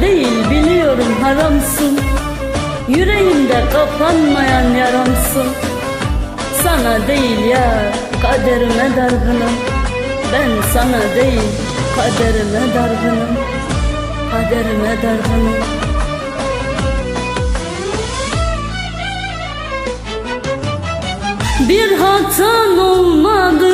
Değil biliyorum haramsın. Yüreğimde kapanmayan yaramsın. Sana değil ya kaderime dargınım. Ben sana değil kaderime dargınım. Kaderime dargınım. Bir hatan olmadı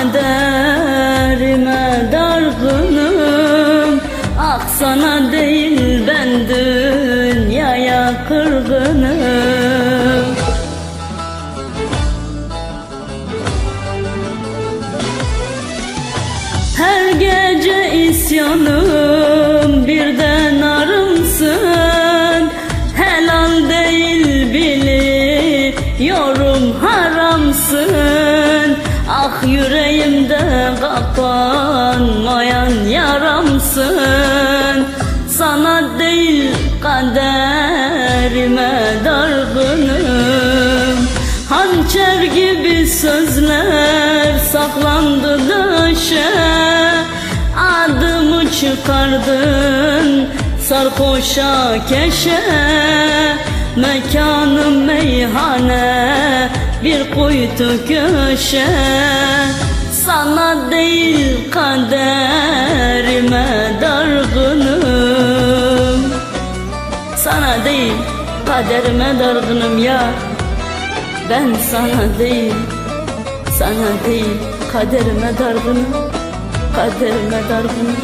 kaderime dargınım Ah sana değil ben dünyaya kırgınım. Her gece isyanım kapanmayan yaramsın. Sana değil kaderime dargınım Hançer gibi sözler saklandı döşe. Adımı çıkardın sarhoşa keşe. Mekanım meyhane bir kuytu köşe değil kaderime dargınım Sana değil kaderime dargınım ya ben sana değil, sana değil, kaderime dargınım, kaderime dargınım.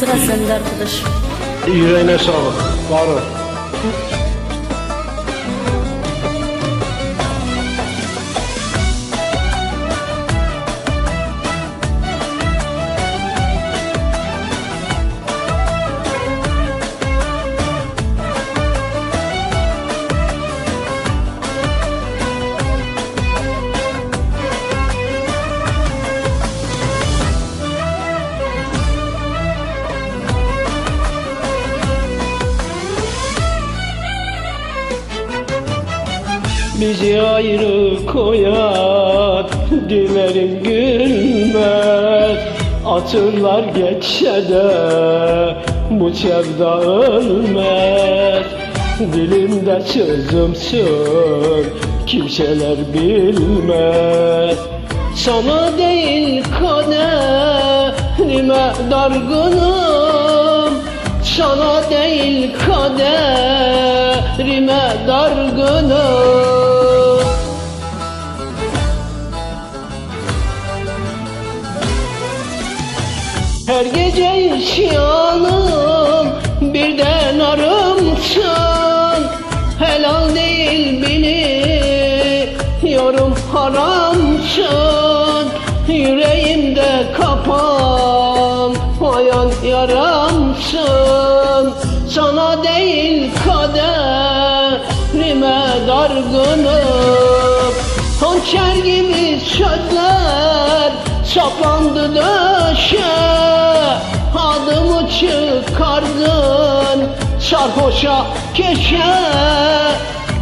Sıra sende arkadaşım. Yüreğine sağlık. Var ol. Bizi ayrı koyar Dilerim gülmez. Asırlar geçse de Bu sevda ölmez. Dilimde sözümsün Kimseler bilmez. Sana değil kaderime dargınım? Sana değil kaderime dargınım haramsın Yüreğimde kapanmayan yaramsın Sana değil kaderime dargınım. Hançer gibi sözler saplandı döşe. Adımı çıkardın sarhoşa keşe.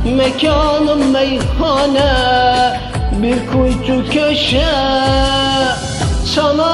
Mekanım meyhane bir kuytu köşe Sana